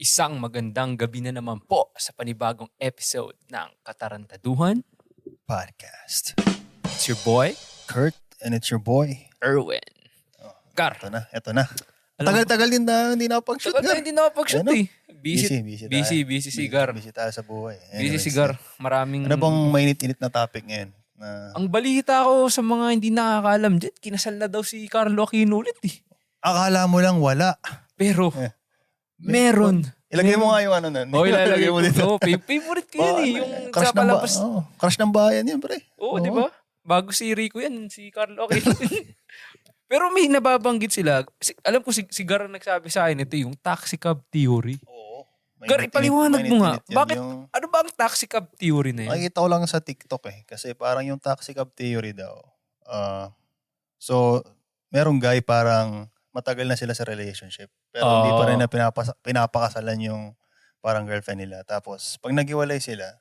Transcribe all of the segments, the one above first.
Isang magandang gabi na naman po sa panibagong episode ng Katarantaduhan. podcast. It's your boy, Kurt, and it's your boy. Erwin. Gar, Ito na, ito na. Tagal-tagal din na hindi na pag-shoot. tagal na hindi nakapag-shoot Ano? eh. Busy, Busy, busy, busy, busy si Gar. Busy tayo sa buhay. Busy Anyways, si Gar. Maraming... Ano bang mainit-init na topic ngayon? Na, Ang balita ko sa mga hindi nakakaalam dyan, kinasal na daw si Carlo Aquino ulit eh. akala mo lang wala. Pero, Eh. Meron. Ilagay mo nga yung ano na. Oh, ilalagay mo dito. dito. Pa- favorite ko yun Oh, eh. ano Yung crush sa ng, ba- palabas. oh, crush ng bayan yan, pre. Oo, di ba? Bago si Rico yan, si Carlo Aquino. Pero may nababanggit sila. Si- alam ko si, si Gar ang nagsabi sa akin, ito yung taxi cab theory. Oo. Gar, ipaliwanag mo nga. Bakit? Yung, Ano ba ang taxi cab theory na yan? Nakikita ko lang sa TikTok eh. Kasi parang yung taxi cab theory daw. ah so, merong guy parang matagal na sila sa relationship. Pero hindi pa rin na pinapasa, pinapakasalan yung parang girlfriend nila. Tapos, pag naghiwalay sila,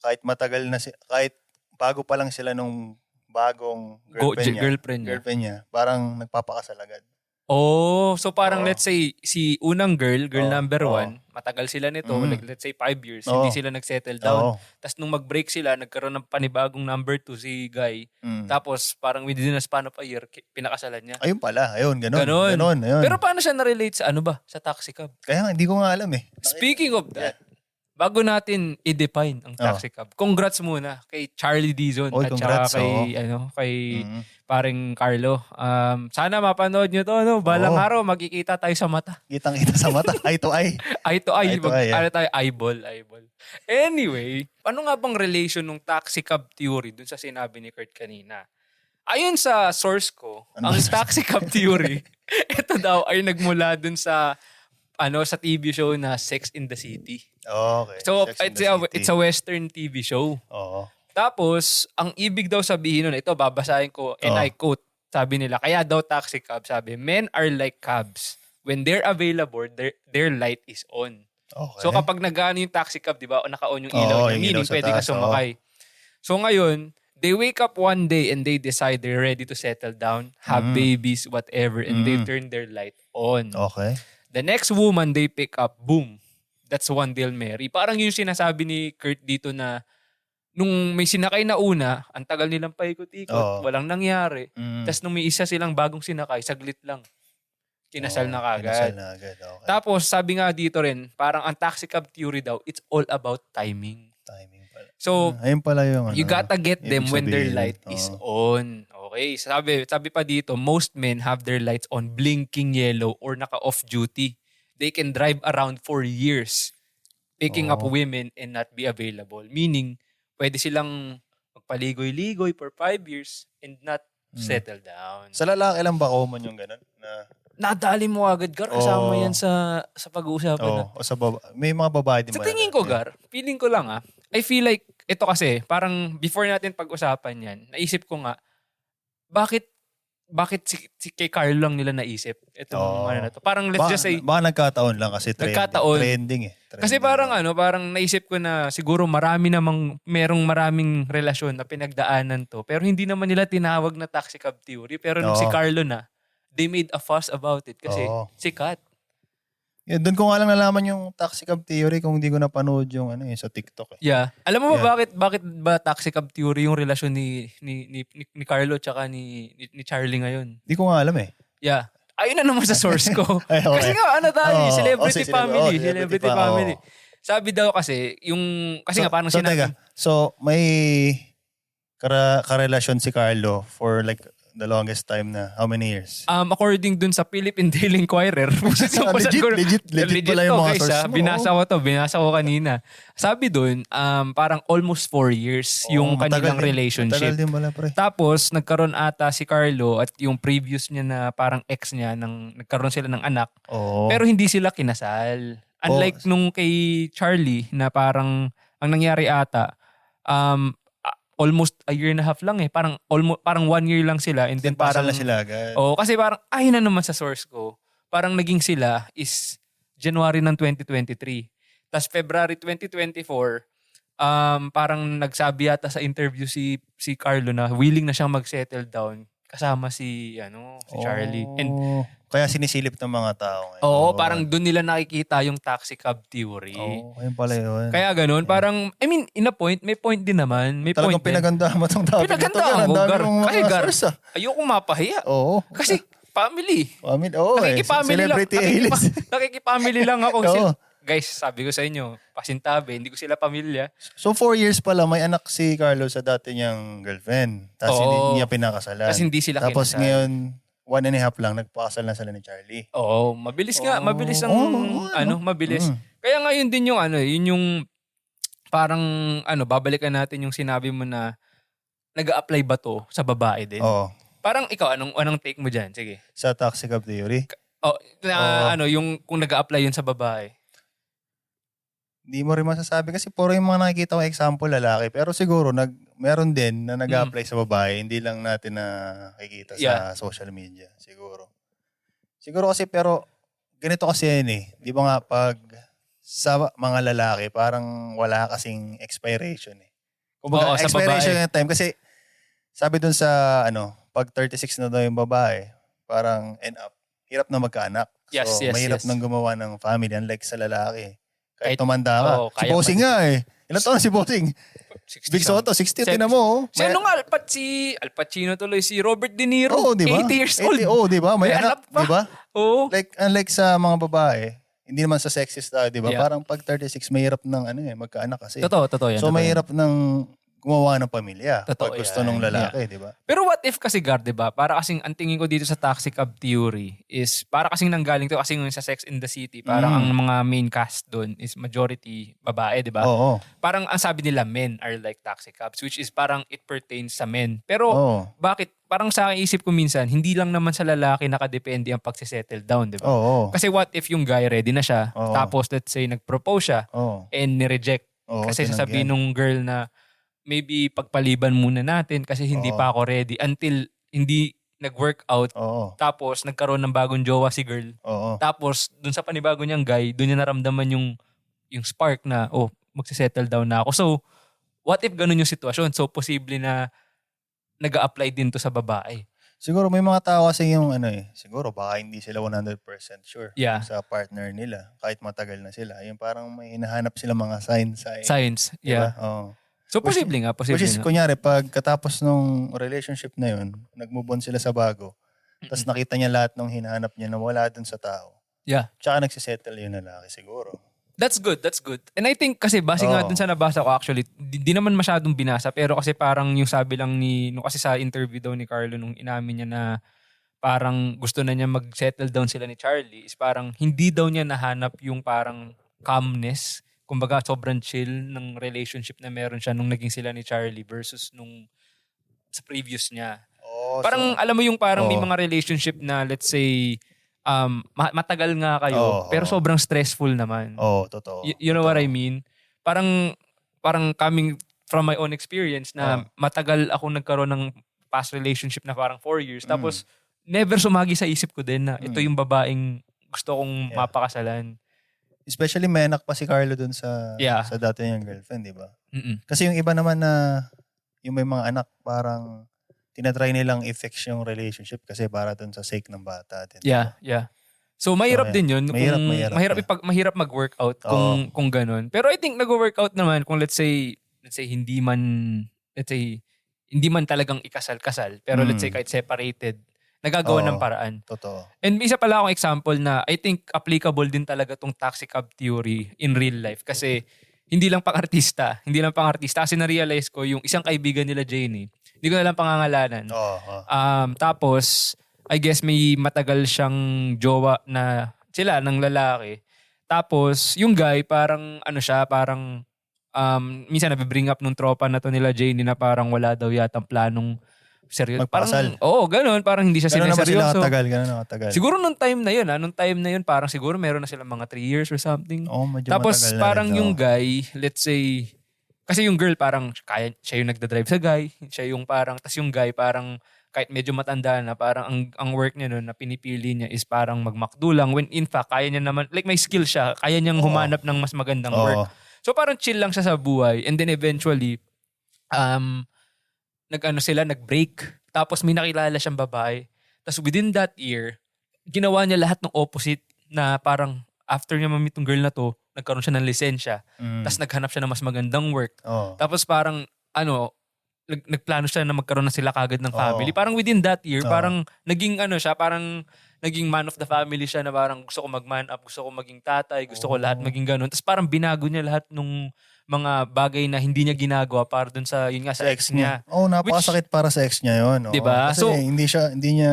kahit matagal na si kahit bago pa lang sila nung bagong Go, girlfriend niya, girlfriend niya. girlfriend niya, parang nagpapakasal agad. Oh, so parang Oo. let's say si unang girl, girl Oo, number oo. one, matagal sila nito, Mm. like let's say five years, Oo. hindi sila nagsettle down. Oo. Tapos nung mag-break sila, nagkaroon ng panibagong number two si Guy. Mm. Tapos parang within a span of a year, ki- pinakasalan niya. Ayun pala, ayun, ganun. Ganon. Ganon, ayun. Pero paano siya na-relate sa ano ba? Sa taxi cab? Kaya nga, hindi ko nga alam eh. Speaking of that, bago natin i-define ang taxi cab, congrats muna kay Charlie Dizon Oy, at congrats, saka kay, oo. ano, kay Mm. paring Carlo. Um, sana mapanood nyo to. No? Balang Oo. araw, magkikita tayo sa mata. Kitang-kita sa mata, eye to eye. Eye to eye. Eye to mag, eye, yeah. ano tayo, eyeball, eyeball. Anyway, ano nga bang relation ng taxi cab theory dun sa sinabi ni Kurt kanina? Ayon sa source ko, Ano ang taxi cab theory, ito daw ay nagmula dun sa ano sa TV show na Sex in the City. Okay. So, Sex it's a, City. it's a western TV show. Oo. Tapos, ang ibig daw sabihin nun, ito babasahin ko, and Oh. I quote, sabi nila, kaya daw taxi cab, sabi, men are like cabs. When they're available, their, their light is on. Okay. So kapag nag-ano yung taxi cab, di ba, o naka-on yung Oo, ilaw niya, yung meaning ilaw sa pwede ka taas, oo. sumakay. So ngayon, they wake up one day and they decide they're ready to settle down, have Mm. babies, whatever, and they Mm. turn their light on. Okay. The next woman they pick up, boom. That's one Del Mary. Parang yung sinasabi ni Kurt dito na nung may sinakay na una, ang tagal nilang paikot-ikot, Oo. walang nangyari. Mm. Tapos nung may isa silang bagong sinakay, saglit lang. Kinasal Oo, na kagad. Kinasal na agad. Okay. Tapos sabi nga dito rin, parang ang taxi cab theory daw, it's all about timing. Timing pala. So, Ah, ayun pala yung ano. you gotta get them ibig when their sabihin. light is Oo. on. Okay, sabi sabi pa dito, most men have their lights on blinking yellow or naka off duty. They can drive around for years picking up Oo. women and not be available. Meaning, pwede silang magpaligoy-ligoy for five years and not Hmm. settle down. Sa lalaki lang ba common yung ganun? Na, Nadali mo agad, Gar. Kasama Oo. yan sa, sa pag-uusapan oh, natin. o sa baba, may mga babae din Sa ba? tingin na- ko, Gar, feeling ko lang ah, I feel like, ito kasi, parang before natin pag-usapan yan, naisip ko nga, bakit bakit si, si kay Carl lang nila naisip itong Oo. ano na to. Parang let's Baka, just say, baka nagkataon lang kasi trending. Nagkataon. Trending eh. Trending. kasi parang ano, parang naisip ko na siguro marami namang, merong maraming relasyon na pinagdaanan to. Pero hindi naman nila tinawag na taxi cab theory. Pero nung si. Carlo na, they made a fuss about it kasi Oo. sikat. Yeah, doon ko nga lang nalaman yung taxi cab theory kung hindi ko napanood yung ano eh, sa TikTok eh. Yeah. Alam mo ba Yeah. bakit bakit ba taxi cab theory yung relasyon ni ni ni, ni, ni Carlo tsaka ni, ni ni Charlie ngayon? Hindi ko nga alam eh. Yeah. Ayun na naman sa source ko. Ay, okay. Kasi nga ano tayo, Oo. celebrity Oh, si family, oh, celebrity, celebrity pa, family. oo. Sabi daw kasi yung kasi nga parang so, sinabi so may kara karelasyon si Carlo for like the longest time na how many years? Um, according dun sa Philippine Daily Inquirer, legit, legit, legit pala yung mga guys, source ah. mo. Binasa ko to, binasa ko kanina. Sabi dun, um, parang almost four years yung Oo, kanilang din- relationship. Matagal din pala pre. Tapos, nagkaroon ata si Carlo at yung previous niya na parang ex niya, nang, nagkaroon sila ng anak. Oo. Pero hindi sila kinasal. Unlike nung kay Charlie na parang ang nangyari ata, um, almost a year and a half lang eh. Parang, almost, parang one year lang sila and then parang... na sila agad. Oo, kasi parang, ay na naman sa source ko, parang naging sila is January ng 2023. Tapos February 2024, um, parang nagsabi yata sa interview si si Carlo na willing na siyang mag-settle down kasama si ano si Charlie. And Oh. Kaya sinisilip ng mga tao ngayon. Oo, parang doon nila nakikita yung taxi cab theory. Oo, ayun pala yun. Kaya ganun, parang, I mean, in a point, may point din naman. May Talagang point pinaganda mo itong topic Pinagandaan na to. ko, Gar. Kasi, Gar. Ayokong mapahiya. Oo. Kasi, family. Family, oo eh. Nakikipamily lang. Celebrity Nakikipa, A-list. nakikipamily lang ako. Sila- guys, sabi ko sa inyo, pasintabi, hindi ko sila pamilya. So four years pala, may anak si Carlos sa dati niyang girlfriend. Tapos Oo. hindi niya pinakasalan. Kasi hindi sila Tapos kinasal. ngayon, one and a half lang, nagpakasal na sila ni Charlie. Oo, mabilis nga, Oo. mabilis ang, Oo, oo, ano, ano. mabilis. Mm. Kaya nga yun din yung ano, yun yung parang ano, babalikan natin yung sinabi mo na nag apply ba to sa babae din? Oo. Parang ikaw, anong, anong take mo dyan? Sige. Sa Taxi Cab Theory. Oh, na, ano, yung kung nag apply yun sa babae. Hindi mo rin masasabi kasi puro yung mga nakikita ko example lalaki. Pero siguro, nag, meron din na nag-apply sa babae. Hindi lang natin nakikita Mm. Yeah. sa social media. Siguro. Siguro kasi pero ganito kasi yan eh. Di ba nga pag sa mga lalaki, parang wala kasing expiration eh. Kumbaga, Oo, sa expiration ng time. Kasi sabi dun sa ano, pag 36 na daw yung babae, parang end up, hirap na magkaanak. Yes, so, yes, mahirap yes. nang gumawa ng family unlike sa lalaki. Kahit Kahit- tumanda ka. oo, Bossing pa- nga eh. Ilan taon na si Bossing? 60 Big Soto, 60. Seven- Tinan mo. oh. Si ano nga, Alpat, si Al Pacino tuloy, si Robert De Niro. Oo, di ba? 80 years old. 80, Oo, di ba? May anak, di ba? Oo. Like, unlike sa mga babae, hindi naman sa sexist tayo, di ba? Yeah. Parang pag 36, mahirap ng ano eh, magkaanak kasi. Totoo, totoo yan. so, totoo yan. mahirap ng gumawa ng pamilya. Totoo pag gusto yan. nung lalaki, di ba? Pero what if kasi Gar, 'di ba? Para kasing ang tingin ko dito sa Taxi Cab theory is para kasing nanggaling to kasi yung sa Sex in the City, parang Mm. ang mga main cast doon is majority babae, 'di ba? Oo. Parang ang sabi nila men are like taxi cabs which is parang it pertains sa men. Pero Oo. bakit parang sa akin isip ko minsan hindi lang naman sa lalaki nakadepende ang pagse-settle down, 'di ba? Oo. Kasi what if yung guy ready na siya, Oo. tapos let's say nag-propose siya Oo. and ni-reject Oo, kasi sasabihin nung girl na maybe pagpaliban muna natin kasi hindi Oo. pa ako ready until hindi nag-work out Oo. tapos nagkaroon ng bagong jowa si girl. Oo. Tapos dun sa panibago niyang guy, dun niya naramdaman yung yung spark na oh, magse-settle down na ako. So, what if ganun yung sitwasyon? So, posible na nag apply din to sa babae. Siguro may mga tao kasi yung ano eh, siguro baka hindi sila 100% sure Yeah. sa partner nila kahit matagal na sila. Yung parang may hinahanap sila mga sign sign. Science. Diba? Yeah. Oo. So, posible nga. Posible Which is, nga. kunyari, pag katapos nung relationship na yun, nag-move on sila sa bago, tapos nakita niya lahat ng hinahanap niya na wala dun sa tao. Yeah. Tsaka nagsisettle yung lalaki siguro. That's good, that's good. And I think kasi base nga Oo. dun sa nabasa ko actually, di, di naman masyadong binasa pero kasi parang yung sabi lang ni, no, kasi sa interview daw ni Carlo nung inamin niya na parang gusto na niya mag-settle down sila ni Charlie is parang hindi daw niya nahanap yung parang calmness, kumbaga sobrang chill ng relationship na meron siya nung naging sila ni Charlie versus nung sa previous niya. Oh, Parang alam mo yung parang may Oo. mga relationship na let's say um ma- matagal nga kayo Oo, pero oo. sobrang stressful naman. oh, totoo. Y- you know what I mean? Parang parang coming from my own experience na Oo. matagal ako nagkaroon ng past relationship na parang four years. Mm. Tapos never sumagi sa isip ko din na ito Mm. yung babaeng gusto kong Yeah. mapakasalan. Especially may anak pa si Carlo dun sa Yeah. sa dati niyang girlfriend, di ba? Mm-mm. Kasi yung iba naman na yung may mga anak parang tinatry nilang i-fix yung relationship kasi para dun sa sake ng bata. Din, Yeah, yeah. So mahirap So, din 'yun mahirap, kung mahirap, mahirap ipag, mahirap mag-workout kung kung ganun. Pero I think nag-workout naman kung let's say let's say hindi man let's say hindi man talagang ikasal-kasal pero let's Mm. say kahit separated nagagawa Oo. ng paraan. Totoo. And isa pala akong example na I think applicable din talaga tong taxi cab theory in real life kasi hindi lang pang artista, hindi lang pang artista kasi na-realize ko yung isang kaibigan nila Janie, hindi ko na lang pangangalanan. Oo. oo. Um, tapos, I guess may matagal siyang jowa na sila ng lalaki. Tapos, yung guy parang ano siya, parang um, minsan nabibring up nung tropa na to nila Janie na parang wala daw yatang planong seryoso. Magpakasal. Parang, oo, ganun. Parang hindi siya Ganun na ba sila katagal? Ganun na katagal? Siguro nung time na yun, ah, nung time na yun, parang siguro meron na sila mga 3 years or something. Oo, medyo Tapos matagal parang rin, yung guy, let's say, kasi yung girl parang kaya, siya yung nagda-drive sa guy, siya yung parang, tas yung guy parang kahit medyo matanda na, parang ang, ang work niya nun na pinipili niya is parang magmakdo lang when in fact, kaya niya naman, like may skill siya, kaya niyang humanap ng mas magandang Oo. work. So parang chill lang siya sa buhay and then eventually, um, nag-ano sila, nag-break. Tapos may nakilala siyang babae. Tapos within that year, ginawa niya lahat ng opposite na parang after niya tong girl na to, nagkaroon siya ng lisensya. Mm. Tapos naghanap siya ng mas magandang work. Oo. Tapos parang, ano, nag, nagplano siya na magkaroon na sila kagad ng Oo. family. Parang within that year, Oo. parang naging ano siya, parang naging man of the family siya na parang gusto ko mag-man up, gusto ko maging tatay, gusto ko Oo. lahat maging ganun. Tapos parang binago niya lahat nung mga bagay na hindi niya ginagawa para dun sa, yun nga, sa, sa ex niya. Oo, oh, napakasakit para sa ex niya yun. oo. Diba? Kasi So- hindi siya, hindi niya,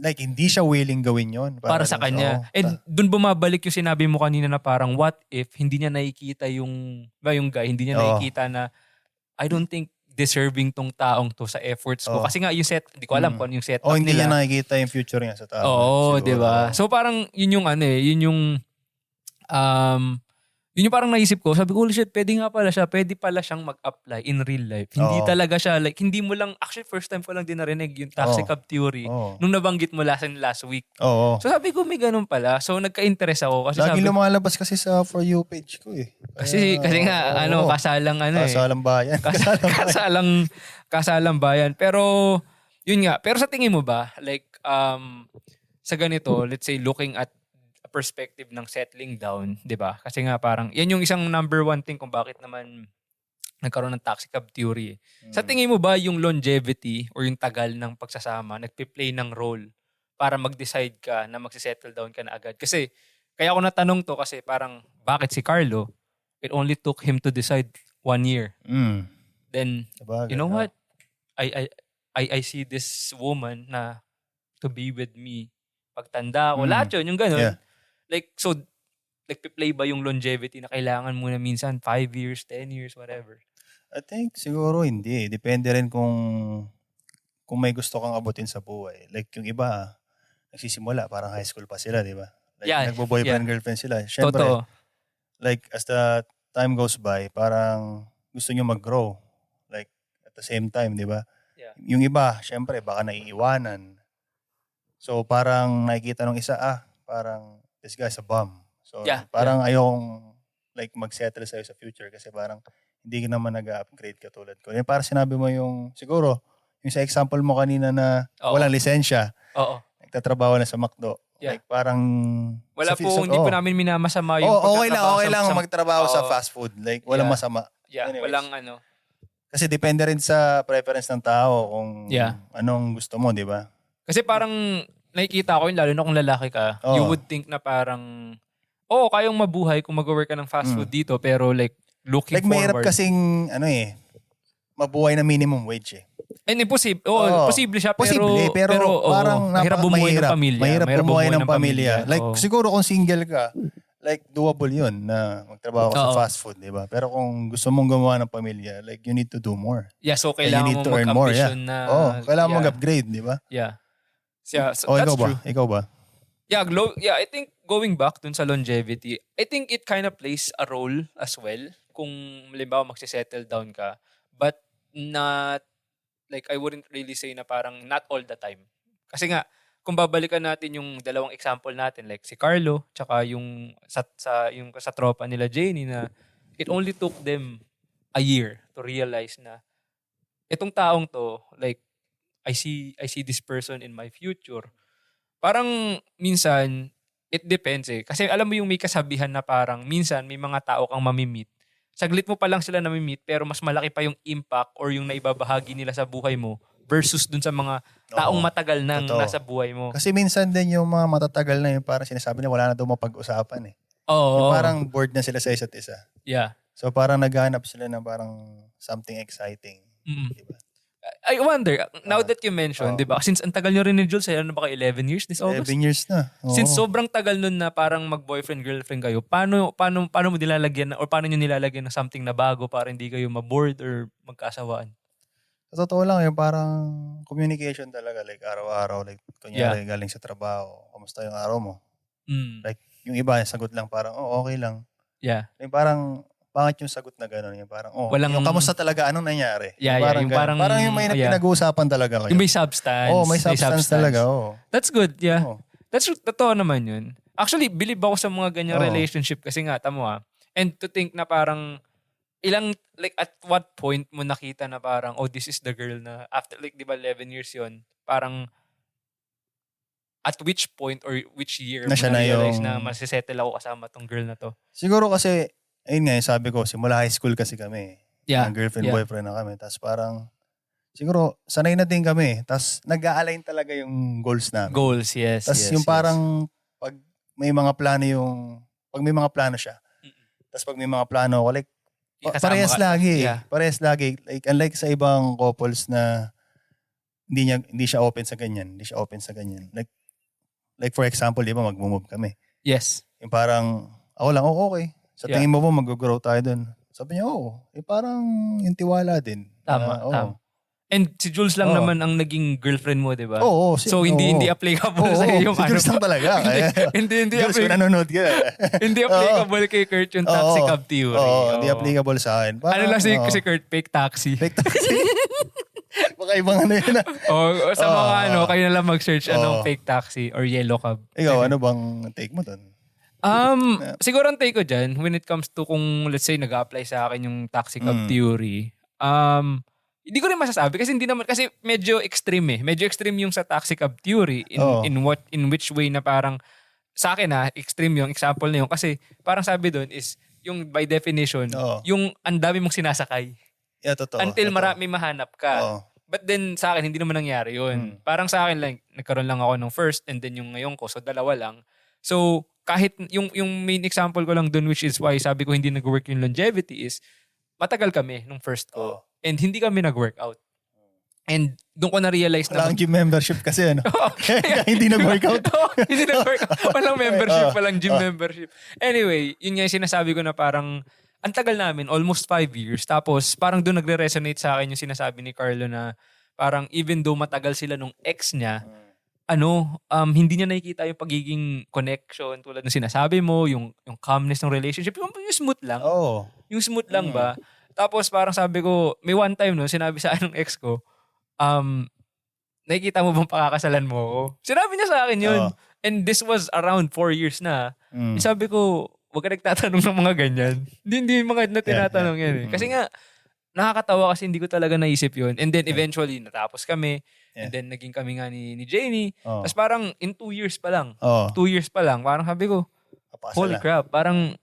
like, hindi siya willing gawin yun. para sa dun kanya. oo. And dun bumabalik yung sinabi mo kanina na parang what if hindi niya nakikita yung ba yung guy, hindi niya Oo. nakikita na I don't think deserving tong taong to sa efforts ko. Oo. Kasi nga yung set, hindi ko alam Mm. kung ano yung setup O hindi nila. niya nakikita yung future niya sa tao. Oo. 'di ba? So parang yun yung ano eh, yun yung um yun yung parang naisip ko, sabi ko, holy shit, pwede nga pala siya, pwede pala siyang mag-apply in real life. Hindi Oo. talaga siya, like, hindi mo lang, actually first time ko lang din narinig yung taxi Oo. cab theory Oo. nung nabanggit mo last, last week. Oo. So sabi ko, may ganun pala. So nagka-interest ako kasi Lagi sabi, lumalabas kasi sa For You page ko eh. kasi, Kaya, kasi nga, oo. ano, kasalang ano eh. Kasalang bayan. Kas- kasalang kasalang bayan. Pero yun nga, pero sa tingin mo ba like um sa ganito, let's say looking at perspective ng settling down, 'di ba? Kasi nga parang yan yung isang number one thing kung bakit naman nagkaroon ng taxi cab theory. eh. Sa Mm. tingin mo ba yung longevity or yung tagal ng pagsasama nagpe-play ng role para mag-decide ka na magsisettle down ka na agad? Kasi kaya ako natanong to kasi parang bakit si Carlo it only took him to decide one year. Mm. Then Sabagay, you know ah. what? I I I I see this woman na to be with me pagtanda ko. Mm. Lahat yun, yung ganun. Yeah. Like, so, nagpe-play ba yung longevity na kailangan mo na minsan 5 years, 10 years, whatever? I think siguro hindi. Depende rin kung kung may gusto kang abutin sa buhay. Like yung iba, nagsisimula, parang high school pa sila, di ba? Like Yeah, nagbo-boyfriend, girlfriend sila. Siyempre, Totoo. like as the time goes by, parang gusto nyo mag-grow. Like at the same time, di ba? Yeah. Yung iba, syempre, baka naiiwanan. So parang nakikita ng isa, ah, parang this guy's a bum. So Yeah, parang ayokong like mag-settle sa'yo sa future kasi parang hindi ka naman nag-upgrade katulad ko. Yung parang sinabi mo yung, siguro, yung sa example mo kanina na Oo. walang lisensya, Oo. nagtatrabaho na sa McDo. Yeah. Like parang... Wala sa- po, sa- hindi po oh. namin minamasama yung Oh, okay lang, okay sa- lang sa- magtrabaho sa Oo. fast food. Like, walang Yeah. masama. Yeah, Anyways. walang ano. Kasi depende rin sa preference ng tao kung Yeah. anong gusto mo, di ba? Kasi parang nakikita ko yun, lalo na kung lalaki ka, Oo. you would think na parang, oo, kayong mabuhay kung mag-work ka ng fast Mm. food dito, pero like, looking Like, mahirap forward. kasing, ano eh, mabuhay na minimum wage eh. And imposible. Oo, Oo. posible siya, pero, Posible, pero, oo, parang mahirap napaka- bumuhay mahirap. ng pamilya. Mahirap bumuhay ng pamilya. Like, Oo. siguro kung single ka, like, doable yun na magtrabaho ka Oo. sa fast food, di ba? Pero kung gusto mong gumawa ng pamilya, like, you need to do more. yeah, so And you kailangan need mo to earn more, yeah. mag-ambition na. oh, kailangan yeah, mag-upgrade, di ba? Yeah. Yeah, so O, that's ikaw ba? true. Ikaw ba? Yeah, glow, yeah, I think going back dun sa longevity, I think it kind of plays a role as well kung halimbawa magsisettle down ka. But not, like I wouldn't really say na parang not all the time. Kasi nga, kung babalikan natin yung dalawang example natin, like si Carlo, tsaka yung sa, sa, yung sa tropa nila Janie na it only took them a year to realize na itong taong to, like, I see I see this person in my future parang minsan, it depends eh. Kasi alam mo yung may kasabihan na parang minsan may mga tao kang mamimit. Saglit mo pa lang sila namimit pero mas malaki pa yung impact or yung naibabahagi nila sa buhay mo versus dun sa mga taong Oo. matagal nang Totoo. nasa buhay mo. Kasi minsan din yung mga matatagal na yung parang sinasabi na wala na daw mapag-usapan eh. Oo. Yung parang bored na sila sa isa't isa. yeah. So parang naghahanap sila ng parang something exciting. Mm. Di ba? I wonder, now Ah. that you mentioned, Oo. di ba? Since ang tagal nyo rin ni Jules, eh, ano ba kayo, 11 years this August? 11 years na. Oo. Since sobrang tagal nun na parang mag-boyfriend, girlfriend kayo, paano, paano, paano mo nilalagyan, na- or paano nyo nilalagyan ng something na bago para hindi kayo mabored or magkasawaan? Sa totoo lang, yung parang communication talaga. Like araw-araw. Like kunyari galing sa trabaho. Kamusta yung araw mo? Mm. Like yung iba, sagot lang parang, oh okay lang. Yeah. Yung parang, pangit yung sagot na gano'n. Yung parang, oh, Walang- yung kamusta talaga, anong nangyari? Yeah, yeah, yung ganun. parang- parang yung may oh, yeah. pinag-uusapan talaga kayo. Yung may substance. oh, may substance, talaga. Oh. That's good, yeah. Oh. That's totoo naman yun. Actually, believe ako sa mga ganyang Oo. relationship kasi nga, tamo ah. And to think na parang, ilang, like at what point mo nakita na parang, oh, this is the girl na, after like, di ba, 11 years yon parang, at which point or which year Na mo siya na na-realize yung- na masisettle ako kasama tong girl na to? Siguro kasi, ayun nga, sabi ko, simula high school kasi kami. Yeah. Ang girlfriend, yeah. boyfriend na kami. Tapos parang, siguro, sanay na din kami. Tapos nag-a-align talaga yung goals namin. Goals, yes. Tapos yes, yung yes. parang, pag may mga plano yung, pag may mga plano siya, tapos pag may mga plano ako, like, Kasama parehas ka- lagi. Yeah. Parehas lagi. Like, unlike sa ibang couples na hindi niya hindi siya open sa ganyan. Hindi siya open sa ganyan. Like, like for example, di ba, mag-move kami. Yes. Yung parang, ako lang, oh, okay. Sa Yeah. tingin mo po, mag-grow tayo dun. Sabi niya, oo. Eh, parang yung tiwala din. Tama, Na, oo. tama. And si Jules lang Oo. naman ang naging girlfriend mo, di ba? Oo, oo, So, hindi oo. hindi applicable Oo, sa oo. yung Si ano. Jules lang talaga. hindi, Kaya- hindi, hindi, Jules, kung nanonood ka. hindi applicable kay Kurt yung taxi cab theory. Oo, hindi Oo. applicable sa akin. Ano Parang, lang si, oo. si Kurt, fake taxi. Fake taxi. Baka ibang ano yun. ah. o sa mga ano, kayo na lang mag-search anong fake taxi or yellow cab. Ikaw, ano bang take mo dun? Um, siguro ang take ko dyan, when it comes to kung let's say nag-apply sa akin yung taxi cab Mm. theory, um, hindi ko rin masasabi kasi hindi naman kasi medyo extreme eh. Medyo extreme yung sa taxi cab theory in Oo. in what in which way na parang sa akin ah, extreme yung example na yun kasi parang sabi doon is yung by definition, Oo. yung ang dami mong sinasakay Yeah, totoo. until totoo. marami mahanap ka. Oo. But then sa akin, hindi naman nangyari yun. Hmm. Parang sa akin lang, nagkaroon lang ako ng first and then yung ngayon ko, so dalawa lang. So kahit yung, yung main example ko lang dun which is why sabi ko hindi nag-work yung longevity is matagal kami nung first ko Oo. and hindi kami nag-workout. And doon ko na-realize na kang gym membership kasi ano. Kaya hindi nag-workout. Oo, hindi nag-workout. Walang membership, Oo. walang gym Oo. membership. Anyway, yun nga yung sinasabi ko na parang ang tagal namin, almost five years. Tapos parang doon nagre-resonate sa akin yung sinasabi ni Carlo na parang even though matagal sila nung ex niya, ano, um, hindi niya nakikita yung pagiging connection tulad ng sinasabi mo, yung, yung calmness ng relationship, yung, yung smooth lang. Oo. Yung smooth lang Mm. ba? Tapos parang sabi ko, may one time no, sinabi sa akin ng ex ko, um, nakikita mo bang pakakasalan mo ako? Sinabi niya sa akin yun. Oo. And this was around four years na. Mm. Sabi ko, huwag ka nagtatanong ng mga ganyan. Hindi, hindi mga na tinatanong yeah. yan eh. Mm. Kasi nga, nakakatawa kasi hindi ko talaga naisip yun. And then eventually, natapos kami. And Yeah. then naging kami nga ni, ni Janie. Oo. Tapos parang in two years pa lang. Oo. Two years pa lang. Parang sabi ko, Papasa holy lang. crap. Parang,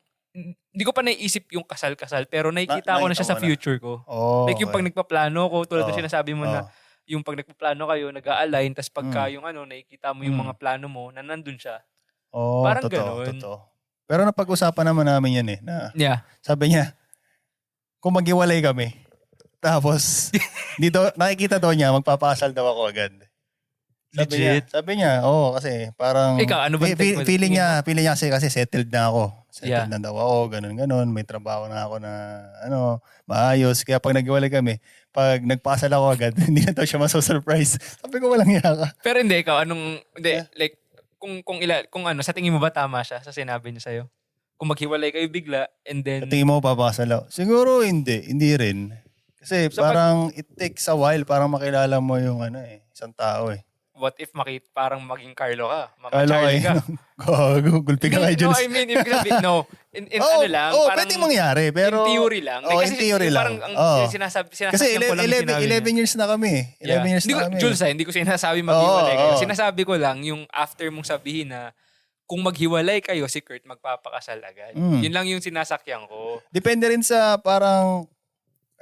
hindi ko pa naisip yung kasal-kasal. Pero nakikita Na- ko na siya sa na. future ko. Oo. like yung pag nagpaplano ko, tulad ng Oo. sinasabi mo na, Oo. yung pag nagpaplano kayo, nag-a-align, tapos pagka yung ano, nakikita mo yung Mm. mga plano mo, na nandun siya. Oo, Parang totoo, ganun. totoo. Pero napag-usapan naman namin yan eh. Na, Yeah. sabi niya, kung maghiwalay kami, tapos dito nakikita daw niya, magpapakasal daw ako agad. Sabi niya, Legit? sabi niya, oo, kasi parang Ikaw, ano ba fe- mo? feeling niya, feeling niya kasi, kasi settled na ako. Yeah. Settled na daw ako, ganun ganun, may trabaho na ako na ano, maayos. Kaya pag naghiwalay kami, pag nagpakasal ako agad, hindi na daw siya maso-surprise. Sabi ko walang iya ka. Pero hindi, ikaw, anong, hindi, Yeah. like, kung, kung, ila, kung ano, sa tingin mo ba tama siya sa sinabi niya sa'yo? Kung maghiwalay kayo bigla, and then, Sa tingin mo papakasal ako? Siguro hindi, hindi rin. Kasi So, pag- parang it takes a while parang makilala mo yung ano eh, isang tao eh. what if makit, parang maging Carlo ka? Mama Kalo Charlie ka? gago, gulpi ka kay no, Jules. I mean, sabihin, no. In, in Oo, ano lang, oo, parang, pwede mangyari, pero... in theory lang. Like, in theory lang. Parang, ang Oo. sinasabi, sinasabi Kasi ko lang yung 11, sinabi 11, niya. 11 years na kami. 11 Yeah. years hindi na ko, kami. Jules, ah, hindi ko sinasabi maghiwalay Oo, kayo. oo. Sinasabi ko lang yung after mong sabihin na kung maghiwalay kayo, si Kurt magpapakasal agad. Mm. Yun lang yung sinasakyan ko. Depende rin sa parang...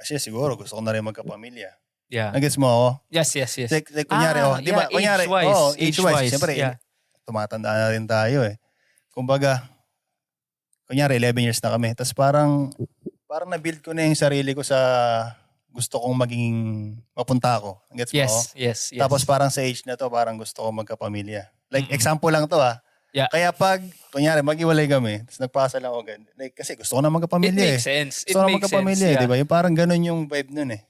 Kasi siguro gusto ko na rin magkapamilya. Yeah. Nagets mo ako? Yes, yes, yes. Like, like, kunyari, Ah, oh, di ba? yeah, Kunyari, age-wise, oh, age-wise, age-wise. Siyempre, yeah. tumatanda na rin tayo eh. Kumbaga, kunyari, 11 years na kami. Tapos parang, parang na-build ko na yung sarili ko sa gusto kong maging mapunta ako. Gets mo ako? Yes, yes, yes. Tapos parang sa age na to, parang gusto ko magkapamilya. Like, Mm-mm. example lang to ah. Yeah. Kaya pag, kunyari, mag-iwalay kami, tapos nagpasal ako agad. Like, kasi gusto ko na It magkapamilya eh. makes sense. It Gusto ko na magkapamilya eh, yeah. di ba? Yung parang ganun yung vibe nun eh.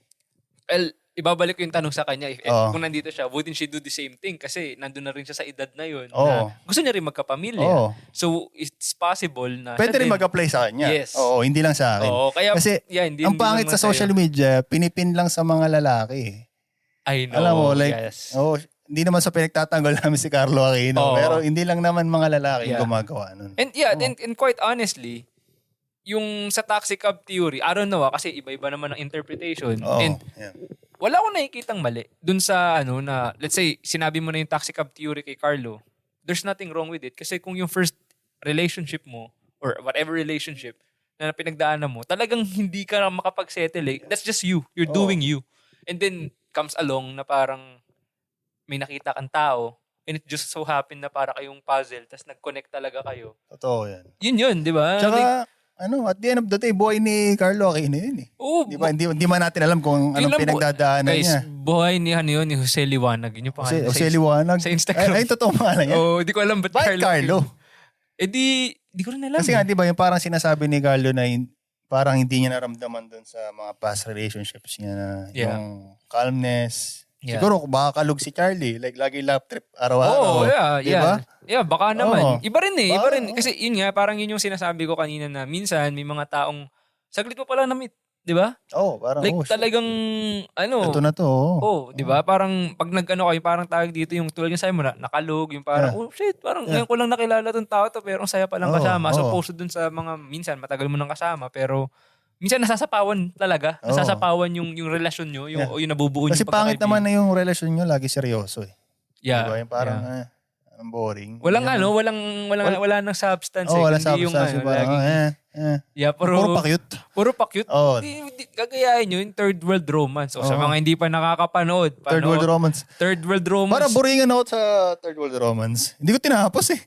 Well, ibabalik ko yung tanong sa kanya. If, if- Oo. kung nandito siya, wouldn't she do the same thing? Kasi nandun na rin siya sa edad na yun. Oo. Na gusto niya rin magkapamilya. Oo. So, it's possible na Pwede rin mag-apply sa kanya. Yes. Oo, hindi lang sa akin. Oo, kaya, Kasi, yeah, hindi, Ang pangit sa social media, pinipin lang sa mga lalaki. I know. Alam mo, like, yes. Oh, hindi naman sa pinagtatanggol namin si Carlo Oo. Aquino, pero hindi lang naman mga lalaki Yeah. yung gumagawa nun. And yeah, Oo. and, and quite honestly, yung sa taxi cab theory, I don't know ah, kasi iba-iba naman ang interpretation. Oo. And yeah. wala akong nakikitang mali dun sa ano na, let's say, sinabi mo na yung taxi cab theory kay Carlo. there's nothing wrong with it. Kasi kung yung first relationship mo, or whatever relationship, na pinagdaanan mo, talagang hindi ka makapag-settle eh. That's just you. You're Oo. doing you. And then, comes along na parang may nakita kang tao, and it just so happened na para kayong puzzle, tas nag-connect talaga kayo. Totoo yan. Yun yun, di ba? Like, Tsaka, ano, at the end of the day, buhay ni Carlo Aquino yun eh. oo, Di ba? Hindi, hindi man natin alam kung anong lang pinagdadaanan guys, niya. buhay ni ano yun, ni Jose Liwanag. Yun yung Jose, pangalan. Jose Liwanag. sa Instagram. Ay, ay totoo pangalan niya. Oh, di ko alam ba't Bakit Carlo? Eh di, di ko rin alam. Kasi eh. nga, di ba, yung parang sinasabi ni Carlo na hin- parang hindi niya naramdaman doon sa mga past relationships niya na Yeah. yung calmness. Yeah. Siguro baka kalug si Charlie. Like, lagi lap trip araw-araw. yeah, Di yeah. Yeah, baka naman. Oo. Iba rin eh, iba rin. Kasi yun nga, parang yun yung sinasabi ko kanina na minsan may mga taong saglit mo pala na-meet, di ba? Oo, parang, Like oh, shit. talagang, ano, Ito na to. oh. oh, di ba? Parang pag nag-ano kayo, parang tawag dito yung tulad yung sa'yo mo na, nakalog, yung parang, Yeah. oh shit, parang Yeah. ngayon ko lang nakilala tong tao to, pero ang saya palang Oo, kasama. As oo. opposed to dun sa mga, minsan matagal mo nang kasama, pero minsan nasasapawan talaga. Oo. Nasasapawan yung yung relasyon nyo, yung, Yeah. yung nabubuo Kasi yung pangit naman na yung relasyon nyo, lagi seryoso eh. Yeah. Diba? Yung parang, yeah. eh, ang boring. Walang ano, walang walang Wal- wala nang substance Oo, eh. wala substance. yung Yung, ano, parang, laging, oh, eh, eh. yeah, puro, Puro pa-cute. Puro pa-cute. Oo. Di, di, gagayahin nyo yung third world romance. O sa Oo. mga hindi pa nakakapanood. Third panood. world romance. Third world romance. Para boringan ako sa third world romance. Hindi ko tinapos eh.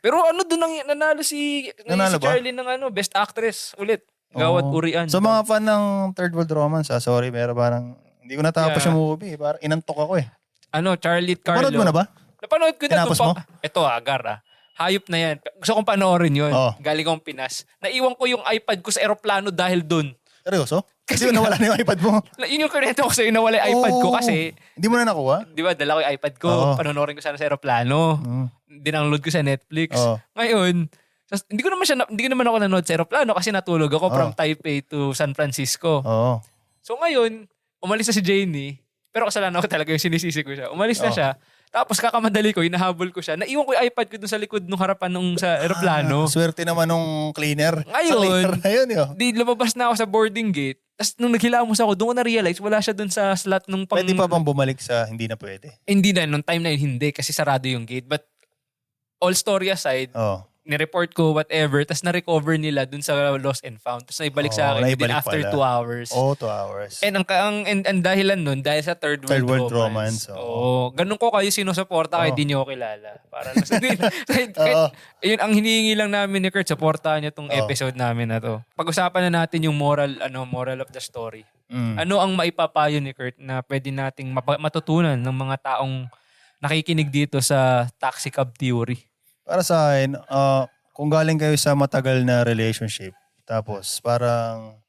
Pero ano doon ang nanalo si, Nanalo si ba? Charlie ng ano, best actress ulit. Gawat Oo. Urian. So mga fan ng third world romance, ah, sorry, pero parang hindi ko natapos Yeah. yung movie. Parang inantok ako eh. ano, Charlie Carlo. Panood mo na ba? Napanood ko na. Tinapos Kung mo? pa- Ito agar ah. Hayop na yan. Gusto kong panoorin yun. Oo. Galing akong Pinas. Naiwan ko yung iPad ko sa eroplano dahil doon. Seryoso? Kasi Kasi nawala na yung iPad mo. Na- Yun yung kwento ko sa'yo na wala yung iPad ko Oo. kasi Hindi mo na nakuha? di ba, dala ko yung iPad ko, Oo. panonorin ko sana sa aeroplano. Mm. Dinownload ko sa Netflix. Oo. Ngayon, sas- hindi ko naman siya na- hindi ko naman ako nanood sa aeroplano kasi natulog ako from Oo. Taipei to San Francisco. Oo. So ngayon, umalis na si Janie, pero kasalanan ko talaga yung sinisisi ko siya. Umalis na siya. Tapos kakamadali ko, hinahabol ko siya. Naiwan ko yung iPad ko dun sa likod ng harapan nung sa aeroplano. Ah, swerte naman nung cleaner. Ngayon, Sa cleaner na yun, yun. Di lumabas na ako sa boarding gate. Tapos nung naghilamos ako, doon ko na-realize wala siya dun sa slot nung pang... Pwede pa bang bumalik sa hindi na pwede? Hindi na, nung time na yun, hindi. Kasi sarado yung gate. But all story aside, Oo. Nireport ko whatever, tapos na-recover nila dun sa lost and found. Tapos naibalik Oo, sa akin within naibalik after pala. two hours. Oh, two hours. And ang, ang, and, ang dahilan nun, dahil sa third world, Third world romance. romance, Oo. oo. Ganun ko kayo sinusuporta kahit Oo. di nyo kilala. Para lang sa kahit, kahit, Oo. yun, ang hinihingi lang namin ni Kurt, supportahan niyo tong Oo. episode namin na to. Pag-usapan na natin yung moral, ano, moral of the story. Mm. Ano ang maipapayo ni Kurt na pwede nating matutunan ng mga taong nakikinig dito sa taxi cab theory? Para sa akin, ah, kung galing kayo sa matagal na relationship, tapos parang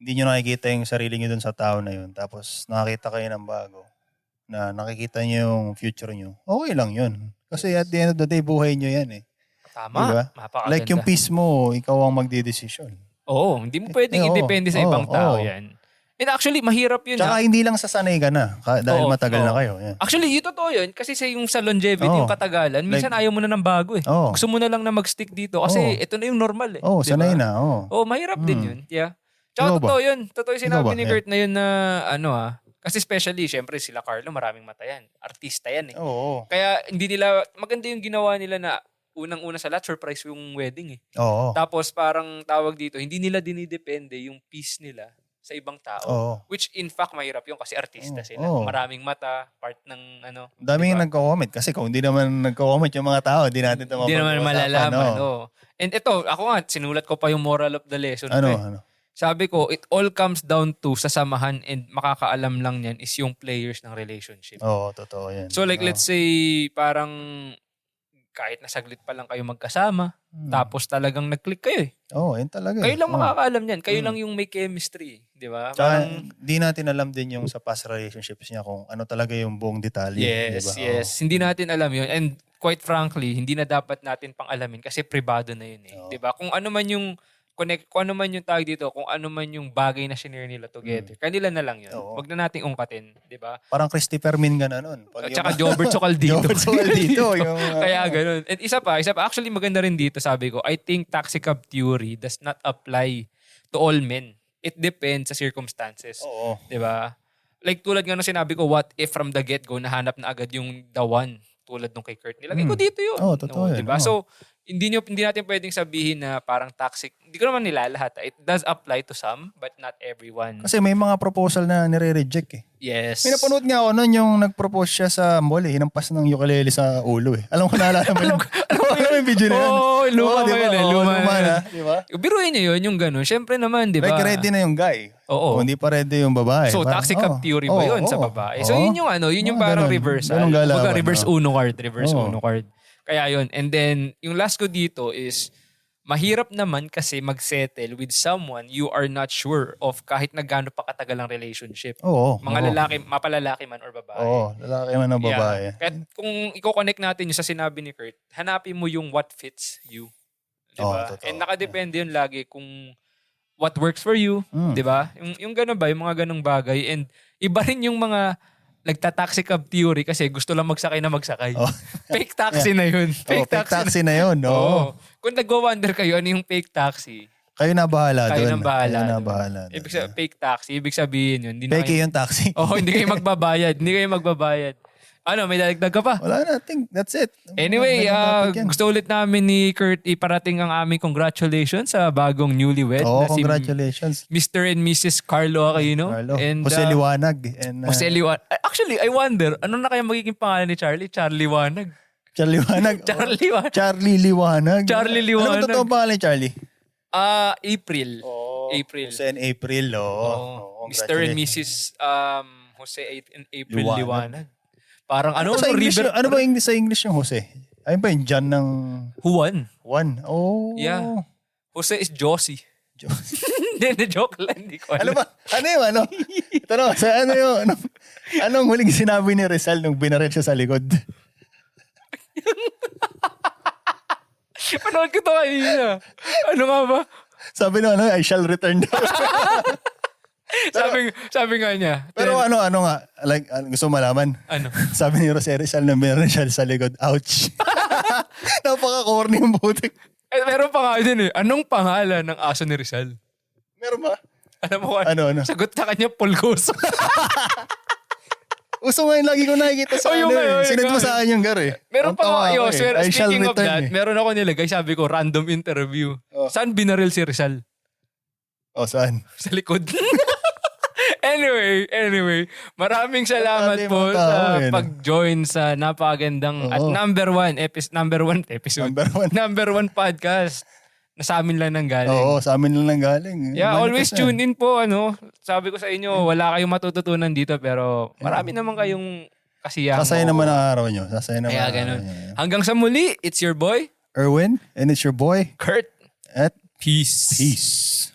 hindi nyo nakikita yung sarili nyo dun sa tao na yun, tapos nakakita kayo ng bago, na nakikita nyo yung future nyo, okay lang yun. Kasi at the end of the day, buhay nyo yan eh. Tama. Diba? Like yung peace mo, ikaw ang magdidesisyon. Oo, hindi mo pwedeng Eh, oo. i-depende sa Oo, ibang tao oo. yan. And actually, mahirap yun. Tsaka ah. hindi lang sasanay ka na, ka- dahil Oo, matagal na oo. kayo. Yan. Actually, yung totoo yun. Kasi sa yung sa longevity, Oo. yung katagalan, minsan ayaw mo na ng bago eh. Oo. Gusto mo na lang na mag-stick dito kasi Oo. ito na yung normal eh. Oo, Di sanay ba? na. Oo. Oo, mahirap din Mm. yun. Yeah. Tsaka Ikaw ba? totoo yun. Totoo yung sinabi ba? ni Yeah. Kurt na yun na ano ah. Kasi especially, syempre sila Carlo, maraming mata yan. Artista yan eh. Oo. Kaya hindi nila, maganda yung ginawa nila na unang-una sa lahat, surprise yung wedding eh. Oo. Tapos parang tawag dito, hindi nila dinidepende yung peace nila sa ibang tao. Oo. Which in fact, mahirap yung kasi artista Oo. sila. Oo. Maraming mata, part ng ano. Daming Diba? nagko-comment kasi kung hindi naman nagko-comment yung mga tao, hindi natin ito Hindi naman malalaman. No. oo. And ito, ako nga, sinulat ko pa yung moral of the lesson. Ano, eh. ano? Sabi ko, it all comes down to sasamahan and makakaalam lang yan is yung players ng relationship. Oo, totoo yan. So like Oo. let's say parang kahit nasaglit pa lang kayo magkasama, Hmm. tapos talagang nag-click kayo eh. Oo, yun talaga. eh. Kayo lang Oo. makakaalam yan. Kayo Mm. lang yung may chemistry. Di ba? Tsaka, Parang, di natin alam din yung sa past relationships niya kung ano talaga yung buong detalye. yes, di ba? yes. Hindi natin alam yun. And quite frankly, hindi na dapat natin pang alamin kasi privado na yun eh. Oo. Di ba? Kung ano man yung connect, kung ano man yung tag dito, kung ano man yung bagay na shinare nila together. Kanila na lang yun. Mm. Oo. Huwag na nating ungkatin. Di ba? Parang Christopher Min ka na nun. Pag At saka Jobert Sokal dito. Jobert Sokal dito. yung, uh, Kaya ganun. And isa pa, isa pa, actually maganda rin dito, sabi ko, I think taxi cab theory does not apply to all men. It depends sa circumstances. Oo. Di ba? Like tulad nga nung sinabi ko, what if from the get-go, nahanap na agad yung the one. tulad nung kay Kurt. Nilagay ko Hmm. dito yun. Oo, totoo No, yun. diba? Oo. So, hindi, nyo, hindi natin pwedeng sabihin na parang toxic. Hindi ko naman nilalahat. ah. It does apply to some, but not everyone. Kasi may mga proposal na nire-reject eh. Yes. May napanood nga ako nun yung nag-propose siya sa mall eh. Hinampas ng ukulele sa ulo eh. Alam ko naalala mo yun. Alam mo yung video na yun. Oo, luma Oo, pa di ba? yun eh. Luma, luma yun. na. Di ba? Biruin niyo yun, yung gano'n. Siyempre naman, di ba? Like ready na yung guy. Oo. Kung hindi pa ready yung babae. So, Parang, toxic oh, theory ba oh, yun sa oh, babae? So, oh. yun yung ano, yun yung Mga parang ganun. reversal. Ganun galawan, Kumbaga, reverse oh. uno card, reverse Oo. uno card. Kaya yun. And then, yung last ko dito is, mahirap naman kasi mag-settle with someone you are not sure of kahit na gaano pa katagal ang relationship. Oo. Mga oo. lalaki, mapalalaki man or babae. Oo, lalaki man ng babae. Yeah. Kahit kung i-connect natin yung sa sinabi ni Kurt, hanapin mo yung what fits you. Di Oo, totoo. And nakadepende yun lagi kung what works for you. Mm. Di ba? Yung, yung gano'n ba, yung mga ganong bagay. And iba rin yung mga nagta-taxi cab theory kasi gusto lang magsakay na magsakay. Oh. Fake taxi na yun. Oo, Fake, fake taxi, taxi na yun. na. Oo. Oo. Kung nagwa-wonder kayo, ano yung fake taxi? Kayo na bahala Kayo doon. nang bahala. Kayo na bahala. doon. Ibig sabihin, fake taxi, ibig sabihin yun. Hindi na Peke kayo, yung taxi. oh, hindi kayo magbabayad. Hindi kayo magbabayad. Ano, may dadagdag ka pa? Wala na. I think that's it. Anyway, uh, gusto ulit namin ni Kurt iparating ang aming congratulations sa bagong newlywed Oo, na si congratulations. Mr. and Mrs. Carlo Aquino. Carlo. And, Jose uh, Liwanag. And, uh, Jose Liwanag. Actually, I wonder, ano na kaya magiging pangalan ni Charlie? Charlie Liwanag. Charlie Liwanag. Charlie Liwanag. Charlie Liwanag. Charlie Ano Liwanag. ba totoo pangalan ni Charlie? Ah, April. Oh, April. Jose and April. Oo. Oo. Oo, Mr. and. Mrs. Um, Jose and April Liwanag. Liwanag. Parang Ano, ano, sa no, English, River, yung- ano ba English sa English yung Jose? Ayun ba yung John ng Juan. one? Oh. Yeah. Jose is Josie. Hindi, hindi, joke lang. Hindi ko ano alam. ba? Ano yung ano? Ito na, sa ano yung, ano, anong huling sinabi ni Rizal nung binaril siya sa likod? Panood ko to kanina. Ano nga ba? Sabi na ano, I shall return. sabi, sabi nga niya. Pero ano, ano nga, like, ano, gusto malaman? ano? Sabi ni Jose Rizal na meron siya sa likod. Ouch. Napaka-corny yung butik. Eh, meron pa nga din eh. Anong pangalan ng aso ni Rizal? Meron ba? Alam mo kung Ano, ano? Sagot na kanya, Pulgoso. Uso nga yung lagi ko nakikita sa Oh, yung ano nga, eh. Sinend mo nga. sa akin yung gar eh. meron Ang pa tawa nga, yo, ako eh. swear, I shall speaking of return that, eh. meron ako nilagay, sabi ko, random interview. Oh. Saan binaril si Rizal? O, saan? Sa likod. anyway, anyway, maraming salamat po sa pag-join sa napakagandang at Oo. number one, episode, number one episode, Number one. number one podcast na sa amin lang nang galing. Oo, sa amin lang nang galing. Yeah, always tune in po. Ano, sabi ko sa inyo, wala kayong matututunan dito pero marami naman kayong kasiyahan. Sasaya naman ang araw nyo. Sasaya naman Kaya ang araw ganun. nyo. Hanggang sa muli, it's your boy, Erwin, and it's your boy, Kurt. at Peace. Peace.